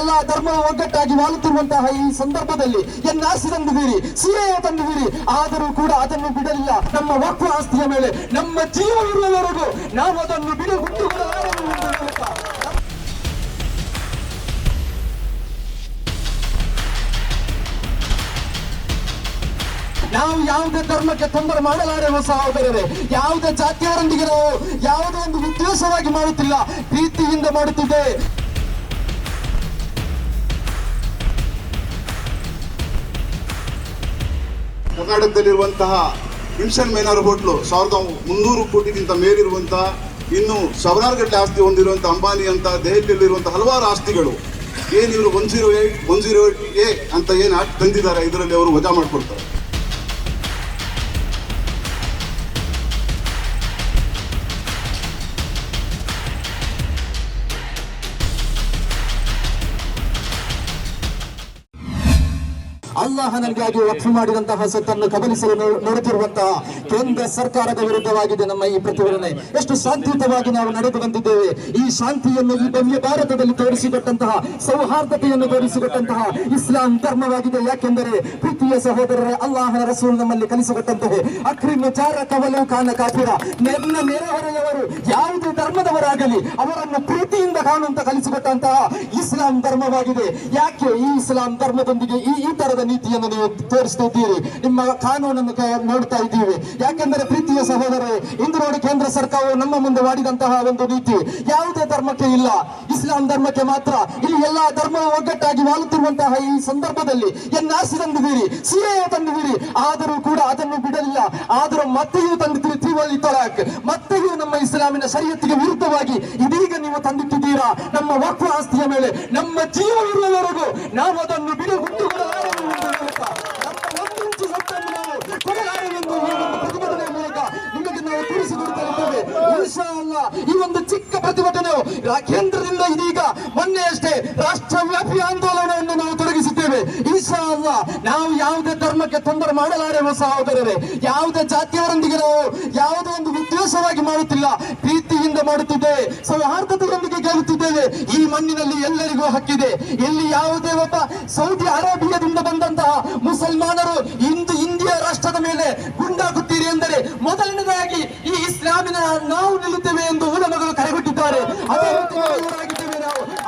ಎಲ್ಲಾ ಧರ್ಮದ ಒಗ್ಗಟ್ಟಾಗಿ ವಾಲುತ್ತಿರುವಂತಹ ಈ ಸಂದರ್ಭದಲ್ಲಿ ಎನ್ನಾಸಿ ತಂದಿದ್ದೀರಿ ಸೀರೆಯ ತಂದಿದ್ದೀರಿ, ಆದರೂ ಕೂಡ ಅದನ್ನು ಬಿಡಲಿಲ್ಲ. ನಮ್ಮ ವಕ್ಕು ಆಸ್ತಿಯ ಮೇಲೆ, ನಮ್ಮ ಜೀವ ಇರುವವರೆಗೂ ನಾವು ಅದನ್ನು ಬಿಡು ನಾವು ಯಾವುದೇ ಧರ್ಮಕ್ಕೆ ತೊಂದರೆ ಮಾಡಲಾರೆವು ಸಹೋದರರೇ, ಯಾವುದೇ ಜಾತಿಯರೊಂದಿಗೆ ನಾವು ಯಾವುದೇ ಒಂದು ಉದ್ದೇಶವಾಗಿ ಮಾಡುತ್ತಿಲ್ಲ, ಪ್ರೀತಿಯಿಂದ ಮಾಡುತ್ತಿದ್ದೆ ಕರ್ನಾಟಕದಲ್ಲಿರುವಂತಹ ವಿಲ್ಸನ್ ಮೈನಾರ್ ಹೋಟ್ಲು ಸಾವಿರದ ಮುನ್ನೂರು ಕೋಟಿಗಿಂತ ಮೇಲಿರುವಂತಹ ಇನ್ನು ಸಾವಿರಾರು ಆಸ್ತಿ ಹೊಂದಿರುವಂತಹ ಅಂಬಾನಿ ಅಂತ ದೆಹಲಿಯಲ್ಲಿರುವಂತಹ ಹಲವಾರು ಆಸ್ತಿಗಳು. ಏನು ಇವರು one zero eight one zero eight A ಅಂತ ಏನು ತಂದಿದ್ದಾರೆ, ಇದರಲ್ಲಿ ಅವರು ವಜಾ ಮಾಡ್ಕೊಳ್ತಾರೆ. ಅಲ್ಲಾಹ ನನಗಾಗಿ ವಕ್ಫ್ ಮಾಡಿದಂತಹ ಸೊತ್ತನ್ನು ಕಬಲಿಸಲು ನೋಡುತ್ತಿರುವಂತಹ ಕೇಂದ್ರ ಸರ್ಕಾರದ ವಿರುದ್ಧವಾಗಿದೆ ನಮ್ಮ ಈ ಪ್ರತಿಭಟನೆ. ಎಷ್ಟು ಶಾಂತಿಯುತವಾಗಿ ನಾವು ನಡೆದು ಬಂದಿದ್ದೇವೆ. ಈ ಶಾಂತಿಯನ್ನು ಈ ಭವ್ಯ ಭಾರತದಲ್ಲಿ ತೋರಿಸಿಕೊಟ್ಟಂತಹ, ಸೌಹಾರ್ದತೆಯನ್ನು ತೋರಿಸಿಕೊಟ್ಟಂತಹ ಇಸ್ಲಾಂ ಧರ್ಮವಾಗಿದೆ. ಯಾಕೆಂದರೆ ಪ್ರೀತಿಯ ಸಹೋದರರೇ, ಅಲ್ಲಾಹನ ರಸೂಲ್ ನಮ್ಮಲ್ಲಿ ಕಲಿಸಿಕೊಟ್ಟಂತಹ ಅಕ್ರಿಮ ಚಾರ ಕವಲು ಕಾನ ಕಾಪಿರ. ನೆನ್ನ ನೆರೆಹೊರೆಯವರು ಯಾವುದೇ ಧರ್ಮದವರಾಗಲಿ ಅವರನ್ನು ಪ್ರೀತಿಯಿಂದ ಕಾಣುವಂತ ಕಲಿಸಿಕೊಟ್ಟಂತಹ ಇಸ್ಲಾಂ ಧರ್ಮವಾಗಿದೆ. ಯಾಕೆ ಈ ಇಸ್ಲಾಂ ಧರ್ಮದೊಂದಿಗೆ ಈ ಈ ತರದ ನೀತಿಯನ್ನು ನೀವು ತೋರಿಸ್ತಾ ಇದ್ದೀರಿ? ನಿಮ್ಮ ಕಾನೂನನ್ನು ನೋಡ್ತಾ ಇದ್ದೀವಿ. ಯಾಕೆಂದರೆ ಪ್ರೀತಿಯ ಸಹೋದರರೇ, ಇಂದು ನೋಡಿ ಕೇಂದ್ರ ಸರ್ಕಾರವು ನಮ್ಮ ಮುಂದೆ ಮಾಡಿದಂತಹ ಒಂದು ನೀತಿ. ಯಾವುದೇ ಧರ್ಮಕ್ಕೆ ಇಲ್ಲ. ಇಸ್ಲಾಂ ಧರ್ಮಕ್ಕೆ ಮಾತ್ರ. ಇಲ್ಲಿ ಎಲ್ಲಾ ಧರ್ಮ ಒಗ್ಗಟ್ಟಾಗಿ ವಾಲುತ್ತಿರುವಂತಹ ಈ ಸಂದರ್ಭದಲ್ಲಿ ಎನ್ನಾಸಿ ತಂದಿದ್ದೀರಿ ಸಿಎ ತಂದಿದ್ದೀರಿ. ಆದರೂ ಕೂಡ ಅದನ್ನು ಬಿಡಲಿಲ್ಲ. ಆದರೂ ಮತ್ತೆಯೂ ತಂದಿದ್ದೀರಿ. ತ್ರಿವಳಿ ತಲಾಕ್ ಮತ್ತೆಯೂ ನಮ್ಮ ಇಸ್ಲಾಮಿನ ಶರೀಯತ್ತಿಗೆ ವಿರುದ್ಧವಾಗಿ ಇದೀಗ ನೀವು ತಂದಿಟ್ಟಿದ್ದೀರಾ? ನಮ್ಮ ವಕ್ಫ ಆಸ್ತಿಯ ಮೇಲೆ ನಮ್ಮ ಜೀವ ಇರುವವರೆಗೂ ನಾವು ಅದನ್ನು ಬಿಡು ಹುಟ್ಟು ಈ ಒಂದು ನಿಮಗೆ ನಾವು ಅಲ್ಲಾ, ಈ ಒಂದು ಚಿಕ್ಕ ಪ್ರತಿಭಟನೆಯು ಕೇಂದ್ರದಿಂದ ಇದೀಗ ಮೊನ್ನೆಯಷ್ಟೇ ರಾಷ್ಟ್ರವ್ಯಾಪಿ ಆಂದೋಲನವನ್ನು ನಾವು ತೊಡಗಿಸುತ್ತೇವೆ. ಇನ್ಶಾ ಅಲ್ಲ ನಾವು ಮಾಡಲಾರೆವು ಸಹೋದರರೇ ಯಾವುದೇ ಜಾತಿಯವರೊಂದಿಗೆ ನಾವು ಯಾವುದೇ ಒಂದು ವಿದ್ವೇಷವಾಗಿ ಮಾಡುತ್ತಿಲ್ಲ, ಪ್ರೀತಿಯಿಂದ ಮಾಡುತ್ತಿದ್ದೇವೆ ಸೌಹಾರ್ದತೆಯೊಂದಿಗೆ ಗೆಲ್ಲುತ್ತಿದ್ದೇವೆ. ಈ ಮಣ್ಣಿನಲ್ಲಿ ಎಲ್ಲರಿಗೂ ಹಕ್ಕಿದೆ. ಇಲ್ಲಿ ಯಾವುದೇ ಒಬ್ಬ ಸೌದಿ ಅರೇಬಿಯಾದಿಂದ ಬಂದಂತಹ ಮುಸಲ್ಮಾನರು ಇಂದು ಇಂಡಿಯಾ ರಾಷ್ಟ್ರದ ಮೇಲೆ ಗುಂಡಾಗುತ್ತೀರಿ ಎಂದರೆ ಮೊದಲನೇದಾಗಿ ಈ ಇಸ್ಲಾಮಿನ ನಾವು ನಿಲ್ಲುತ್ತೇವೆ ಎಂದು ಉಲಮಗಳು ಕರೆಗೊಟ್ಟಿದ್ದಾರೆ ಅದೇ ರೀತಿ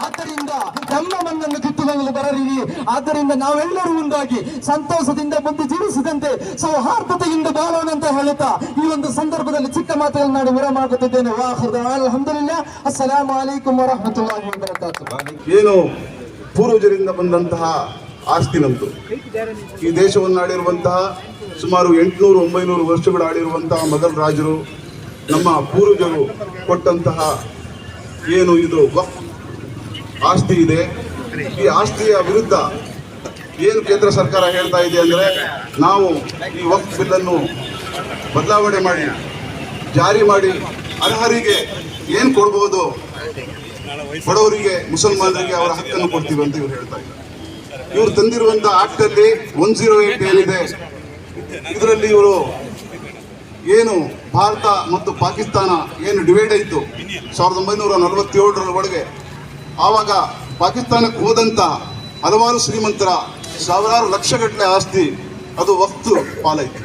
ಆದ್ದರಿಂದ ನಮ್ಮ ಮಣ್ಣನ್ನು ಕಿತ್ತುಕೊಳ್ಳಲು ಬರಲಿರಿ ಆದ್ದರಿಂದ ನಾವೆಲ್ಲರೂ ಒಂದಾಗಿ ಸಂತೋಷದಿಂದ ಮುಂದೆ ಜೀವಿಸಿದಂತೆ ಸೌಹಾರ್ದತೆಯಿಂದ ಬಾಳೋಣ ಅಂತ ಹೇಳುತ್ತಾ ಈ ಒಂದು ಸಂದರ್ಭದಲ್ಲಿ ಚಿಕ್ಕ ಮಾತುಗಳನ್ನು ನಾನು ವಿರಾಮ ಆಗುತ್ತಿದ್ದೇನೆ ಏನು ಪೂರ್ವಜರಿಂದ ಬಂದಂತಹ ಆಸ್ತಿ ನಮ್ದು. ಈ ದೇಶವನ್ನು ಆಡಿರುವಂತಹ ಸುಮಾರು ಎಂಟುನೂರು, ಒಂಬೈನೂರು ವರ್ಷಗಳು ಆಡಿರುವಂತಹ ಮೊದಲ ರಾಜರು, ನಮ್ಮ ಪೂರ್ವಜರು ಕೊಟ್ಟಂತಹ ಏನು ಇದು, ಆಸ್ತಿ ಇದೆ. ಈ ಆಸ್ತಿಯ ವಿರುದ್ಧ ಏನು ಕೇಂದ್ರ ಸರ್ಕಾರ ಹೇಳ್ತಾ ಇದೆ ಅಂದರೆ ನಾವು ಈ ವಕ್ಫ್ ಬಿಲ್ಲನ್ನು ಬದಲಾವಣೆ ಮಾಡಿ, ಜಾರಿ ಮಾಡಿ ಅರ್ಹರಿಗೆ ಏನು ಕೊಡ್ಬೋದು? ಬಡವರಿಗೆ, ಮುಸಲ್ಮಾನರಿಗೆ ಅವರ ಹಕ್ಕನ್ನು ಕೊಡ್ತೀವಿ ಅಂತ ಇವ್ರು ಹೇಳ್ತಾ ಇದ್ದಾರೆ. ಇವರು ತಂದಿರುವಂತ ಆಕ್ಟ್ ಅಲ್ಲಿ ಒನ್ ಜೀರೋ ಏಟ್ ಏನಿದೆ, ಇದರಲ್ಲಿ ಇವರು ಏನು ಭಾರತ ಮತ್ತು ಪಾಕಿಸ್ತಾನ ಏನು ಡಿವೈಡ್ ಆಯಿತು? ಸಾವಿರದ ಒಂಬೈನೂರ ನಲವತ್ತೇಳರ ಒಳಗೆ ಆವಾಗ ಪಾಕಿಸ್ತಾನಕ್ಕೆ ಹೋದಂತ ಹಲವಾರು ಶ್ರೀಮಂತರ ಸಾವಿರಾರು ಲಕ್ಷಗಟ್ಟಲೆ ಆಸ್ತಿ, ಅದು ವಕ್ತು ಪಾಲಾಯಿತು.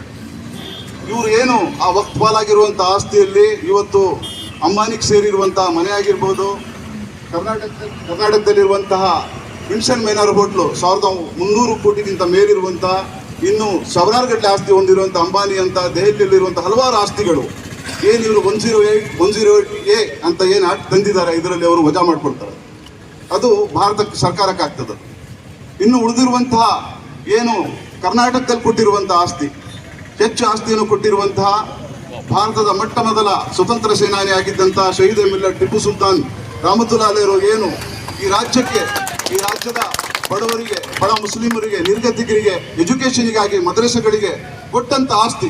ಇವರು ಏನು ಆ ವಕ್ತ್ ಪಾಲಾಗಿರುವಂಥ ಆಸ್ತಿಯಲ್ಲಿ ಇವತ್ತು ಅಂಬಾನಿಗೆ ಸೇರಿರುವಂತಹ ಮನೆ ಆಗಿರ್ಬೋದು ಕರ್ನಾಟಕ ಕರ್ನಾಟಕದಲ್ಲಿರುವಂತಹ ಪಿನ್ಷನ್ ಮೈನಾರ್ ಹೋಟ್ಲು ಸಾವಿರದ ಮುನ್ನೂರು ಕೋಟಿಗಿಂತ ಮೇಲಿರುವಂತಹ ಇನ್ನು ಸಾವಿರಾರು ಗಟ್ಟಲೆ ಆಸ್ತಿ ಹೊಂದಿರುವಂಥ ಅಂಬಾನಿ ಅಂತ ದೆಹಲಿಯಲ್ಲಿರುವಂಥ ಹಲವಾರು ಆಸ್ತಿಗಳು. ಏನು ಇವರು one zero eight, one zero eight A ಅಂತ ಏನು ತಂದಿದ್ದಾರೆ, ಇದರಲ್ಲಿ ಅವರು ವಜಾ ಮಾಡ್ಕೊಳ್ತಾರೆ. ಅದು ಭಾರತ ಸರ್ಕಾರಕ್ಕೆ ಆಗ್ತದೆ ಇನ್ನು ಉಳಿದಿರುವಂತಹ ಏನು ಕರ್ನಾಟಕದಲ್ಲಿ ಕೊಟ್ಟಿರುವಂತಹ ಆಸ್ತಿ, ಹೆಚ್ಚು ಆಸ್ತಿಯನ್ನು ಕೊಟ್ಟಿರುವಂತಹ ಭಾರತದ ಮೊಟ್ಟ ಮೊದಲ ಸ್ವತಂತ್ರ ಸೇನಾನಿ ಆಗಿದ್ದಂತಹ ಶಹೀದ್ ಮಿಲ್ಲ ಟಿಪ್ಪು ಸುಲ್ತಾನ್ ರಾಮತುಲ್ಲಾ ಏನು ಈ ರಾಜ್ಯಕ್ಕೆ, ಈ ರಾಜ್ಯದ ಬಡವರಿಗೆ, ಬಡ ಮುಸ್ಲಿಮರಿಗೆ, ನಿರ್ಗತಿಕರಿಗೆ ಎಜುಕೇಷನ್ಗಾಗಿ ಮದ್ರಸೆಗಳಿಗೆ ಕೊಟ್ಟಂತ ಆಸ್ತಿ.